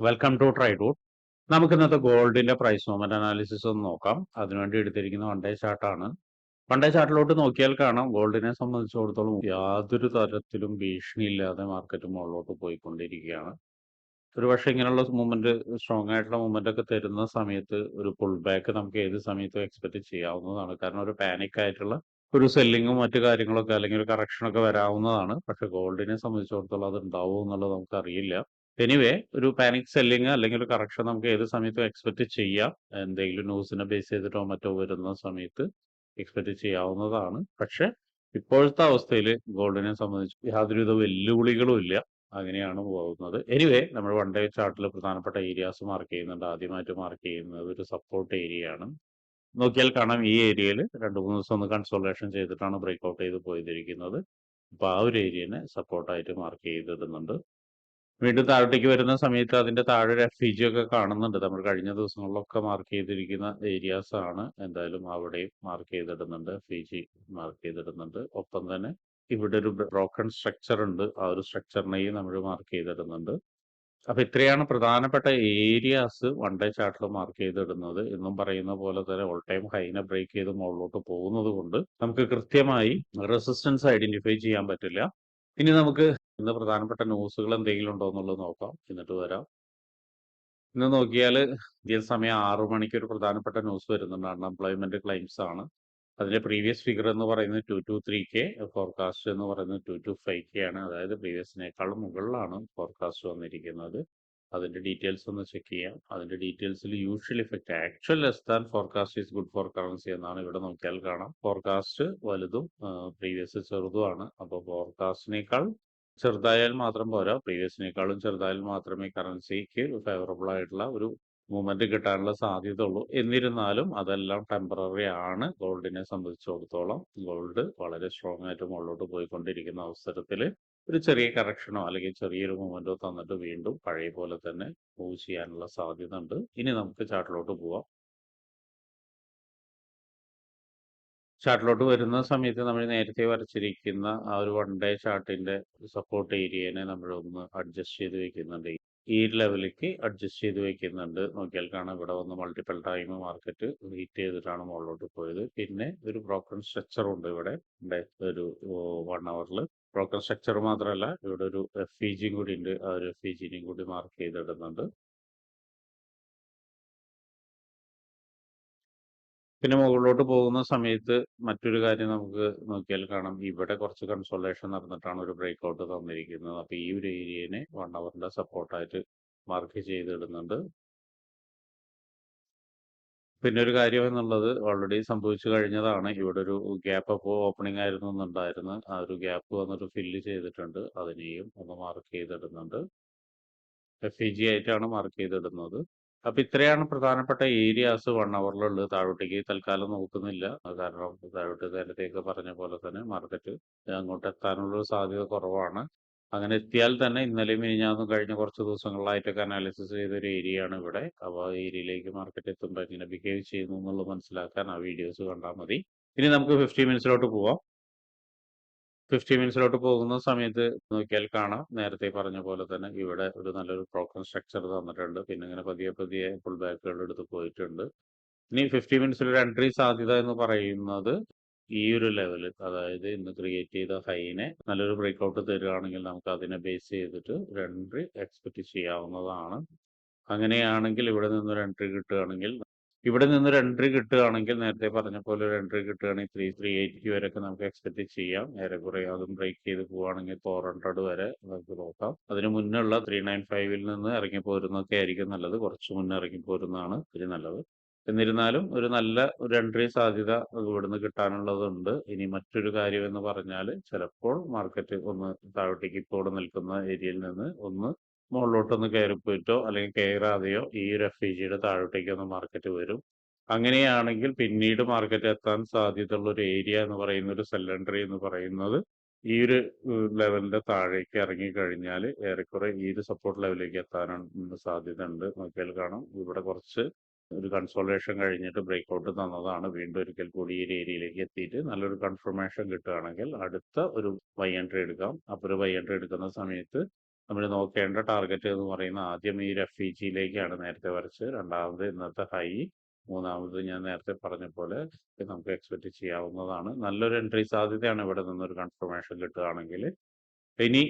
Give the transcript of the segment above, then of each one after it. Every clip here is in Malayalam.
വെൽക്കം ടു ട്രൈ ട്രൈഡൂട്ട് നമുക്ക് ഇന്നത്തെ ഗോൾഡിന്റെ പ്രൈസ് മൂവ്മെന്റ് അനാലിസിസ് ഒന്ന് നോക്കാം. അതിനുവേണ്ടി എടുത്തിരിക്കുന്ന വൺ ഡേ ചാർട്ടാണ് വൺ ഡേ ചാർട്ടിലോട്ട് നോക്കിയാൽ കാണാം ഗോൾഡിനെ സംബന്ധിച്ചിടത്തോളം യാതൊരു തരത്തിലും ഭീഷണിയില്ലാതെ മാർക്കറ്റ് മുകളിലോട്ട് പോയിക്കൊണ്ടിരിക്കുകയാണ്. ഒരു പക്ഷേ ഇങ്ങനെയുള്ള മൂവ്മെന്റ് സ്ട്രോങ് ആയിട്ടുള്ള മൂവ്മെന്റ് ഒക്കെ തരുന്ന സമയത്ത് ഒരു പുൾ ബാക്ക് നമുക്ക് ഏത് സമയത്തും എക്സ്പെക്ട് ചെയ്യാവുന്നതാണ്. കാരണം ഒരു പാനിക് ആയിട്ടുള്ള ഒരു സെല്ലിങ്ങും മറ്റു കാര്യങ്ങളൊക്കെ അല്ലെങ്കിൽ ഒരു കറക്ഷനൊക്കെ വരാവുന്നതാണ്. പക്ഷെ ഗോൾഡിനെ സംബന്ധിച്ചിടത്തോളം അത് ഉണ്ടാവും എന്നുള്ളത് നമുക്ക് അറിയില്ല എനിവേ ഒരു പാനിക് സെല്ലിങ് അല്ലെങ്കിൽ ഒരു കറക്ഷൻ നമുക്ക് ഏത് സമയത്തും എക്സ്പെക്ട് ചെയ്യാം. എന്തെങ്കിലും ന്യൂസിനെ ബേസ് ചെയ്തിട്ടോ മറ്റോ വരുന്ന സമയത്ത് എക്സ്പെക്ട് ചെയ്യാവുന്നതാണ്. പക്ഷെ ഇപ്പോഴത്തെ അവസ്ഥയിൽ ഗോൾഡിനെ സംബന്ധിച്ച് യാതൊരുവിധ വെല്ലുവിളികളും ഇല്ല. അങ്ങനെയാണ് പോകുന്നത്. എനിവേ നമ്മൾ വൺ ഡേ ചാർട്ടിൽ പ്രധാനപ്പെട്ട ഏരിയാസ് മാർക്ക് ചെയ്യുന്നുണ്ട്. ആദ്യമായിട്ട് മാർക്ക് ചെയ്യുന്നത് ഒരു സപ്പോർട്ട് ഏരിയയാണ് നോക്കിയാൽ കാണാം ഈ ഏരിയയിൽ രണ്ട് മൂന്ന് ദിവസം ഒന്ന് കൺസോളേഷൻ ചെയ്തിട്ടാണ് ബ്രേക്ക് ഔട്ട് ചെയ്ത് പോയിരിക്കുന്നത് അപ്പോൾ ആ ഒരു ഏരിയനെ സപ്പോർട്ടായിട്ട് മാർക്ക് ചെയ്തിടുന്നുണ്ട്. വീണ്ടും താഴോട്ടേക്ക് വരുന്ന സമയത്ത് അതിന്റെ താഴെ ഒരു ഒക്കെ കാണുന്നുണ്ട്. നമ്മൾ കഴിഞ്ഞ ദിവസങ്ങളിലൊക്കെ മാർക്ക് ചെയ്തിരിക്കുന്ന ഏരിയാസ് ആണ്. എന്തായാലും അവിടെയും മാർക്ക് ചെയ്തിടുന്നുണ്ട്. എഫ്ജി മാർക്ക് ചെയ്തിടുന്നുണ്ട്. ഒപ്പം തന്നെ ഇവിടെ ഒരു ബ്രോക്കൺ സ്ട്രക്ചർ ഉണ്ട്. ആ ഒരു സ്ട്രക്ചറിനെയും നമ്മൾ മാർക്ക് ചെയ്തിടുന്നുണ്ട്. അപ്പൊ ഇത്രയാണ് പ്രധാനപ്പെട്ട ഏരിയാസ് വൺ ഡേ ചാർട്ടിൽ മാർക്ക് ചെയ്തിടുന്നത്. എന്നും പറയുന്ന പോലെ തന്നെ ഓൾ ടൈം ഹൈനെ ബ്രേക്ക് ചെയ്ത് മുകളിലോട്ട് പോകുന്നത് കൊണ്ട് നമുക്ക് കൃത്യമായി റെസിസ്റ്റൻസ് ഐഡന്റിഫൈ ചെയ്യാൻ പറ്റില്ല. ഇനി നമുക്ക് ഇന്ന് പ്രധാനപ്പെട്ട ന്യൂസുകൾ എന്തെങ്കിലും ഉണ്ടോ എന്നുള്ളത് നോക്കാം. എന്നിട്ട് വരാം. ഇന്ന് നോക്കിയാൽ ഇന്ത്യൻ സമയം ആറു മണിക്ക് ഒരു പ്രധാനപ്പെട്ട ന്യൂസ് വരുന്നുണ്ട്. അൺഎംപ്ലോയ്മെന്റ് ക്ലെയിംസ് ആണ്. അതിന്റെ പ്രീവിയസ് ഫിഗർ എന്ന് പറയുന്നത് two two three K forecast എന്ന് പറയുന്നത് ടു ടു ഫൈവ് കെ ആണ്. അതായത് പ്രീവിയസിനേക്കാളും മുകളിലാണ് ഫോർകാസ്റ്റ് വന്നിരിക്കുന്നത്. അതിന്റെ ഡീറ്റെയിൽസ് ഒന്ന് ചെക്ക് ചെയ്യാം. അതിന്റെ ഡീറ്റെയിൽസിൽ usual effect actual less than forecast is good for currency എന്നാണ് ഇവിടെ നോക്കിയാൽ കാണാം. ഫോർകാസ്റ്റ് വലുതും പ്രീവിയസ് ചെറുതുമാണ് അപ്പോൾ ഫോർകാസ്റ്റിനേക്കാൾ ചെറുതായാൽ മാത്രം പോരാ. പ്രീവിയസിനേക്കാളും ചെറുതായാൽ മാത്രമേ കറൻസിക്ക് ഫേവറബിൾ ആയിട്ടുള്ള ഒരു മൂവ്മെന്റ് കിട്ടാനുള്ള സാധ്യത ഉള്ളൂ എന്നിരുന്നാലും അതെല്ലാം ടെമ്പററി ആണ്. ഗോൾഡിനെ സംബന്ധിച്ചിടത്തോളം ഗോൾഡ് വളരെ സ്ട്രോങ് ആയിട്ട് മുകളിലോട്ട് പോയിക്കൊണ്ടിരിക്കുന്ന അവസരത്തിൽ ഒരു ചെറിയ കറക്ഷനോ അല്ലെങ്കിൽ ചെറിയൊരു മൂവ്മെന്റോ തന്നിട്ട് വീണ്ടും പഴയ പോലെ തന്നെ മൂവ് ചെയ്യാനുള്ള സാധ്യത ഉണ്ട് ഇനി നമുക്ക് ചാർട്ടിലോട്ട് പോവാം. ചാർട്ടിലോട്ട് വരുന്ന സമയത്ത് നമ്മൾ നേരത്തെ വരച്ചിരിക്കുന്ന ആ ഒരു വൺ ഡേ ചാർട്ടിന്റെ സപ്പോർട്ട് ഏരിയനെ നമ്മൾ ഒന്ന് അഡ്ജസ്റ്റ് ചെയ്ത് വെക്കുന്നുണ്ട്. ഈ ലെവലിലേക്ക് അഡ്ജസ്റ്റ് ചെയ്ത് വെക്കുന്നുണ്ട്. നോക്കിയാൽ കാണാം ഇവിടെ വന്ന് മൾട്ടിപ്പിൾ ടൈം മാർക്കറ്റ് ഹീറ്റ് ചെയ്തിട്ടാണ് മുകളിലോട്ട് പോയത്. പിന്നെ ഒരു ബ്രോക്കൺ സ്ട്രക്ചർ ഉണ്ട് ഇവിടെ. ഒരു വൺ അവറിൽ ബ്രോക്കൺ സ്ട്രക്ചർ മാത്രമല്ല ഇവിടെ ഒരു എഫ് ഇ ജിയും കൂടി ഉണ്ട്. ആ ഒരു എഫ് ഇ ജിനെയും കൂടി മാർക്ക് ചെയ്തിടുന്നുണ്ട്. പിന്നെ മുകളിലോട്ട് പോകുന്ന സമയത്ത് മറ്റൊരു കാര്യം നമുക്ക് നോക്കിയാൽ കാണാം. ഇവിടെ കുറച്ച് കൺസോളേഷൻ നടന്നിട്ടാണ് ഒരു ബ്രേക്ക് ഔട്ട് തന്നിരിക്കുന്നത്. അപ്പോൾ ഈ ഒരു ഏരിയനെ വൺ അവറിന്റെ സപ്പോർട്ടായിട്ട് മാർക്ക് ചെയ്തിടുന്നുണ്ട്. പിന്നെ ഒരു കാര്യം എന്നുള്ളത് ഓൾറെഡി സംഭവിച്ചു കഴിഞ്ഞതാണ്. ഇവിടെ ഒരു ഗ്യാപ്പ് അപ്പോൾ ഓപ്പണിംഗ് ആയിരുന്നു എന്നുണ്ടായിരുന്നു. ആ ഒരു ഗ്യാപ്പ് വന്നിട്ട് ഫില്ല് ചെയ്തിട്ടുണ്ട്. അതിനെയും ഒന്ന് മാർക്ക് ചെയ്തിടുന്നുണ്ട്. എഫ് ഇ ജി ആയിട്ടാണ് മാർക്ക് ചെയ്തിടുന്നത്. അപ്പൊ ഇത്രയാണ് പ്രധാനപ്പെട്ട ഏരിയാസ് വൺ അവറിലുള്ളത് താഴോട്ടേക്ക് തൽക്കാലം നോക്കുന്നില്ല. കാരണം താഴോട്ട് നേരത്തെയൊക്കെ പറഞ്ഞ പോലെ തന്നെ മാർക്കറ്റ് അങ്ങോട്ട് എത്താനുള്ള സാധ്യത കുറവാണ്. അങ്ങനെ എത്തിയാൽ തന്നെ ഇന്നലെയും മിനിഞ്ഞാന്നും കഴിഞ്ഞ കുറച്ച് ദിവസങ്ങളിലായിട്ടൊക്കെ അനാലിസിസ് ചെയ്ത ഒരു ഏരിയ ആണ് ഇവിടെ. അപ്പോൾ ആ ഏരിയയിലേക്ക് മാർക്കറ്റ് എത്തുമ്പോൾ എങ്ങനെ ബിഹേവ് ചെയ്യുന്നു എന്നുള്ളത് മനസ്സിലാക്കാൻ ആ വീഡിയോസ് കണ്ടാൽ മതി. ഇനി നമുക്ക് ഫിഫ്റ്റി മിനിറ്റ്സിലോട്ട് പോവാം. ഫിഫ്റ്റി മിനിറ്റ്സിലോട്ട് പോകുന്ന സമയത്ത് നോക്കിയാൽ കാണാം. നേരത്തെ പറഞ്ഞ പോലെ തന്നെ ഇവിടെ ഒരു നല്ലൊരു പ്രോക്കൺ സ്ട്രക്ചർ തന്നിട്ടുണ്ട്. പിന്നെ ഇങ്ങനെ പതിയെ പതിയെ ഫുൾ ബാക്കുകൾ എടുത്ത് പോയിട്ടുണ്ട്. ഇനി ഫിഫ്റ്റി മിനിറ്റ്സിൽ ഒരു എൻട്രി സാധ്യത എന്ന് പറയുന്നത് ഈ ഒരു ലെവൽ അതായത് ഇന്ന് ക്രിയേറ്റ് ചെയ്ത ഹൈനെ നല്ലൊരു ബ്രേക്ക് ഔട്ട് തരികയാണെങ്കിൽ നമുക്ക് അതിനെ ബേസ് ചെയ്തിട്ട് ഒരു എൻട്രി എക്സ്പെക്ട് ചെയ്യാവുന്നതാണ്. അങ്ങനെയാണെങ്കിൽ ഇവിടെ നിന്നൊരു എൻട്രി കിട്ടുകയാണെങ്കിൽ ഇവിടെ നിന്ന് ഒരു എൻട്രി കിട്ടുകയാണെങ്കിൽ നേരത്തെ പറഞ്ഞ പോലെ ഒരു എൻട്രി കിട്ടുകയാണെങ്കിൽ ത്രീ ത്രീ എയ്റ്റി വരെയൊക്കെ നമുക്ക് എക്സ്പെക്ട് ചെയ്യാം. ഏറെക്കുറെ അതും ബ്രേക്ക് ചെയ്ത് പോവുകയാണെങ്കിൽ ഫോർ ഹൺഡ്രഡ് വരെ നമുക്ക് നോക്കാം. അതിന് മുന്നുള്ള ത്രീ നയൻ ഫൈവിൽ നിന്ന് ഇറങ്ങി പോരുന്നതൊക്കെ ആയിരിക്കും നല്ലത്. കുറച്ച് മുന്നേ ഇറങ്ങി പോരുന്നതാണ് ഇതിന് നല്ലത്. എന്നിരുന്നാലും ഒരു നല്ല ഒരു എൻട്രി സാധ്യത ഇവിടുന്ന് കിട്ടാനുള്ളതുണ്ട്. ഇനി മറ്റൊരു കാര്യം എന്ന് പറഞ്ഞാൽ ചിലപ്പോൾ മാർക്കറ്റ് ഒന്ന് താഴോട്ടേക്ക് ഇപ്പോൾ നിൽക്കുന്ന ഏരിയയിൽ നിന്ന് ഒന്ന് മുകളിലോട്ടൊന്ന് കയറിപ്പോയിട്ടോ അല്ലെങ്കിൽ കയറാതെയോ ഈ ഒരു എഫ് ഇ ജിയുടെ താഴോട്ടേക്ക് ഒന്ന് മാർക്കറ്റ് വരും. അങ്ങനെയാണെങ്കിൽ പിന്നീട് മാർക്കറ്റ് എത്താൻ സാധ്യതയുള്ള ഒരു ഏരിയ എന്ന് പറയുന്ന ഒരു സെല്ലൻട്രി എന്ന് പറയുന്നത് ഈ ഒരു ലെവലിന്റെ താഴേക്ക് ഇറങ്ങി കഴിഞ്ഞാൽ ഏറെക്കുറെ ഈ ഒരു സപ്പോർട്ട് ലെവലിലേക്ക് എത്താനാണ് സാധ്യത ഉണ്ട് നോക്കിയാൽ കാണാം. ഇവിടെ കുറച്ച് ഒരു കൺസോളേഷൻ കഴിഞ്ഞിട്ട് ബ്രേക്ക് ഔട്ട് തന്നതാണ്. വീണ്ടും ഒരിക്കൽ കൂടി ഈ ഒരു ഏരിയയിലേക്ക് എത്തിയിട്ട് നല്ലൊരു കൺഫർമേഷൻ കിട്ടുകയാണെങ്കിൽ അടുത്ത ഒരു വൈ എൻട്രി എടുക്കാം. അപ്പോൾ ഒരു വൈ എൻട്രി എടുക്കുന്ന സമയത്ത് നമ്മൾ നോക്കേണ്ട ടാർഗറ്റ് എന്ന് പറയുന്നത് ആദ്യം ഈ റെഫ്യൂജിയിലേക്കാണ് നേരത്തെ വരച്ച്. രണ്ടാമത് ഇന്നത്തെ ഹൈ മൂന്നാമത് ഞാൻ നേരത്തെ പറഞ്ഞ പോലെ നമുക്ക് എക്സ്പെക്ട് ചെയ്യാവുന്നതാണ്. നല്ലൊരു എൻട്രി സാധ്യതയാണ് ഇവിടെ നിന്നൊരു കൺഫർമേഷൻ കിട്ടുകയാണെങ്കിൽ. ഇനി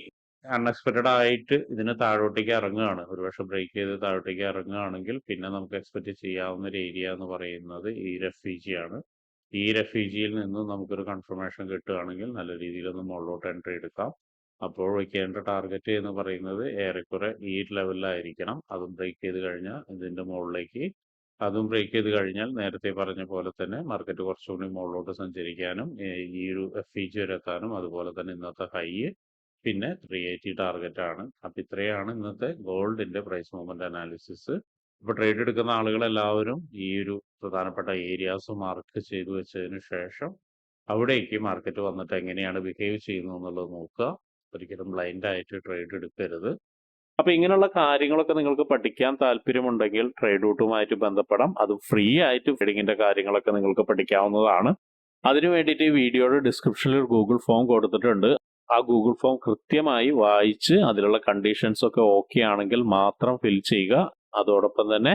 അൺഎക്സ്പെക്റ്റഡ് ആയിട്ട് ഇതിന് താഴോട്ടേക്ക് ഇറങ്ങുകയാണ്. ഒരുപക്ഷെ ബ്രേക്ക് ചെയ്ത് താഴോട്ടേക്ക് ഇറങ്ങുകയാണെങ്കിൽ പിന്നെ നമുക്ക് എക്സ്പെക്ട് ചെയ്യാവുന്ന ഒരു ഏരിയ എന്ന് പറയുന്നത് ഈ റെഫ്യൂജിയാണ് ഈ റെഫ്യൂജിയിൽ നിന്ന് നമുക്കൊരു കൺഫർമേഷൻ കിട്ടുകയാണെങ്കിൽ നല്ല രീതിയിൽ ഒന്ന് മുകളിലോട്ട് എൻട്രി എടുക്കാം. അപ്പോൾ വയ്ക്കേണ്ട ടാർഗറ്റ് എന്ന് പറയുന്നത് ഏറെക്കുറെ ഈ ലെവലിലായിരിക്കണം അതും ബ്രേക്ക് ചെയ്ത് കഴിഞ്ഞാൽ ഇതിന്റെ മുകളിലേക്ക് അതും ബ്രേക്ക് ചെയ്ത് കഴിഞ്ഞാൽ നേരത്തെ പറഞ്ഞ പോലെ തന്നെ മാർക്കറ്റ് കുറച്ചുകൂടി മുകളിലോട്ട് സഞ്ചരിക്കാനും ഈ ഒരു എഫ് ഇ ജി വരെ എത്താനും അതുപോലെ തന്നെ ഇന്നത്തെ ഹൈ പിന്നെ ത്രീ എയ്റ്റി ടാർഗറ്റ് ആണ്. അപ്പം ഇത്രയാണ് ഇന്നത്തെ ഗോൾഡിന്റെ പ്രൈസ് മൂവ്മെന്റ് അനാലിസിസ് ഇപ്പം ട്രേഡ് എടുക്കുന്ന ആളുകളെല്ലാവരും ഈ ഒരു പ്രധാനപ്പെട്ട ഏരിയാസ് മാർക്ക് ചെയ്തു വെച്ചതിന് ശേഷം അവിടേക്ക് മാർക്കറ്റ് വന്നിട്ട് എങ്ങനെയാണ് ബിഹേവ് ചെയ്യുന്നത് എന്നുള്ളത് നോക്കുക. ഒരിക്കലും ബ്ലൈൻഡ് ആയിട്ട് ട്രേഡ് എടുക്കരുത്. അപ്പൊ ഇങ്ങനെയുള്ള കാര്യങ്ങളൊക്കെ നിങ്ങൾക്ക് പഠിക്കാൻ താല്പര്യമുണ്ടെങ്കിൽ ട്രേഡ് റൂട്ടുമായിട്ട് ബന്ധപ്പെടാം. അത് ഫ്രീ ആയിട്ട് ട്രേഡിങ്ങിന്റെ കാര്യങ്ങളൊക്കെ നിങ്ങൾക്ക് പഠിക്കാവുന്നതാണ്. അതിനു വേണ്ടിയിട്ട് ഈ വീഡിയോയുടെ ഡിസ്ക്രിപ്ഷനിൽ ഒരു ഗൂഗിൾ ഫോം കൊടുത്തിട്ടുണ്ട്. ആ ഗൂഗിൾ ഫോം കൃത്യമായി വായിച്ച് അതിലുള്ള കണ്ടീഷൻസ് ഒക്കെ ഓക്കെ ആണെങ്കിൽ മാത്രം ഫിൽ ചെയ്യുക. അതോടൊപ്പം തന്നെ